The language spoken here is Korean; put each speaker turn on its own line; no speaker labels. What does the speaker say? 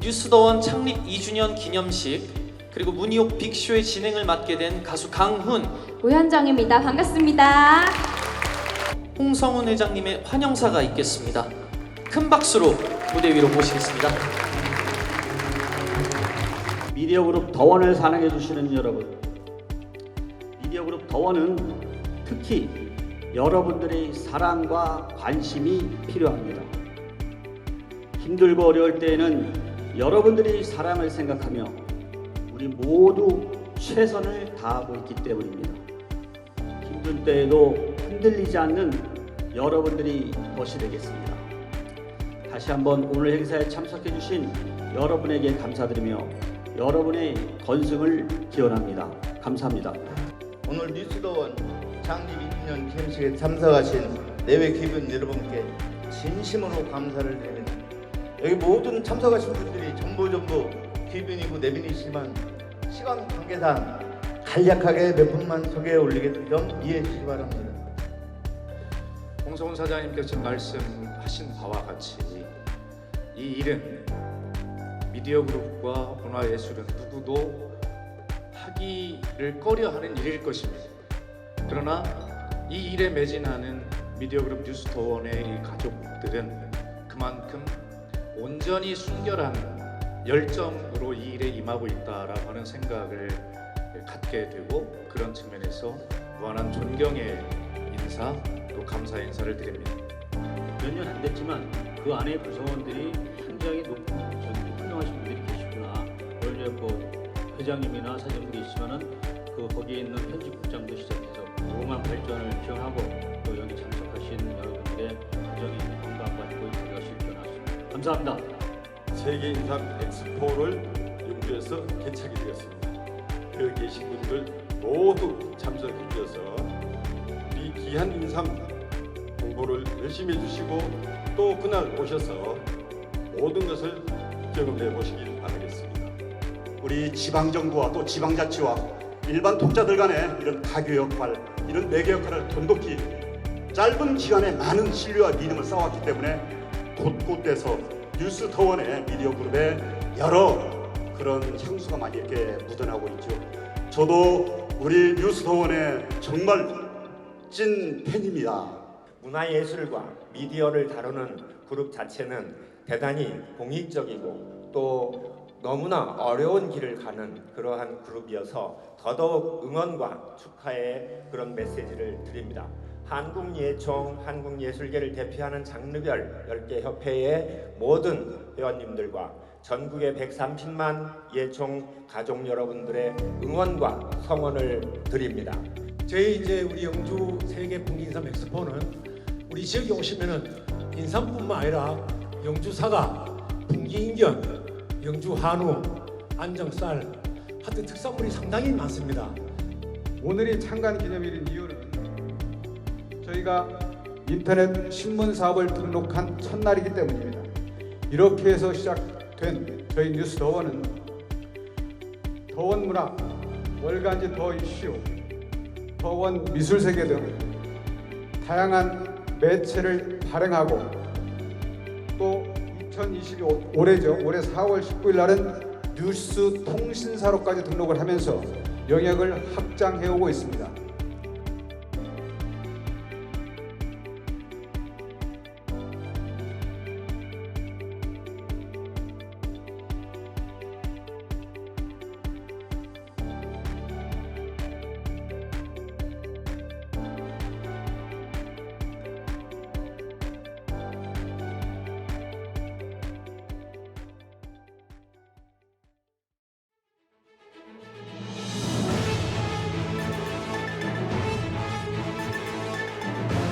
뉴스더원 창립 2주년 기념식 그리고 문희옥 빅쇼의 진행을 맡게 된 가수 강훈,
우현정입니다. 반갑습니다.
홍성훈 회장님의 환영사가 있겠습니다. 큰 박수로 무대 위로 모시겠습니다.
미디어그룹 더원을 사랑해 주시는 여러분 미디어그룹 더원은 특히 여러분들의 사랑과 관심이 필요합니다 힘들고 어려울 때에는 여러분들의 사랑을 생각하며 우리 모두 최선을 다하고 있기 때문입니다 힘든 때에도 흔들리지 않는 여러분들이 것이 되겠습니다 다시 한번 오늘 행사에 참석해 주신 여러분에게 감사드리며 여러분의 건승을 기원합니다. 감사합니다.
오늘 뉴스더원 창립 2주년 기념식에 참석하신 내외 기분 여러분께 진심으로 감사를 드립니다. 여기 모든 참석하신 분들이 전부 전부 귀빈이고 내빈이시지만 시간 관계상 간략하게 몇 분만 소개해 좀 이해해 주시기 바랍니다.
홍성훈 사장님께서 지금 말씀하신 바와 같이 이 일은 미디어 그룹과 문화예술은 누구도 하기를 꺼려하는 일일 것입니다. 그러나 이 일에 매진하는 미디어 그룹 뉴스토원의 이 가족들은 그만큼 온전히 순결한 열정으로 이 일에 임하고 있다라고 하는 생각을 갖게 되고 그런 측면에서 무한한 존경의 인사 또 감사 인사를 드립니다.
몇 년 안 됐지만 그 안에 구성원들이 굉장히 높은 저기 훌륭하신 분들이 계시구나. 오늘 그 회장님이나 사장님도 있지만은 그 거기에 있는 편집국장도 시작해서 오만 발전을 기원하고 또 여기 참석하신 여러분들의 행복이 감사합니다.
세계 인삼 엑스포를 영주에서 개최하게 되었습니다. 그 계신 분들 모두 참석해 주셔서 우리 귀한 인삼 홍보를 열심히 해주시고 또 그날 오셔서 모든 것을 경험해 보시길 바라겠습니다.
우리 지방정부와 또 지방자치와 일반 독자들 간의 이런 가교 역할, 이런 매개 역할을 돈독히 짧은 기간에 많은 신뢰와 믿음을 쌓았기 때문에 곳곳에서 뉴스터원의 미디어 그룹에 여러 그런 향수가 많이 이렇게 묻어나고 있죠. 저도 우리 뉴스터원의 정말 찐 팬입니다.
문화예술과 미디어를 다루는 그룹 자체는 대단히 공익적이고 또 너무나 어려운 길을 가는 그러한 그룹이어서 더더욱 응원과 축하의 그런 메시지를 드립니다. 한국예총, 한국예술계를 대표하는 장르별 10개 협회의 모든 회원님들과 전국의 130만 예총 가족 여러분들의 응원과 성원을 드립니다.
저희 이제 우리 영주 세계 풍기 인삼 엑스포는 우리 지역에 오시면은 인삼뿐만 아니라 영주 사과, 풍기 인견, 영주 한우, 안정쌀 하여튼 특산물이 상당히 많습니다.
오늘이 창간 기념일인 이유는 저희가 인터넷 신문 사업을 등록한 첫날이기 때문입니다. 이렇게 해서 시작된 저희 뉴스 더원은 더원 문화, 월간지 더 이슈, 더원 미술 세계 등 다양한 매체를 발행하고 또 2022 올해죠. 올해 4월 19일 날은 뉴스 통신사로까지 등록을 하면서 영역을 확장해 오고 있습니다.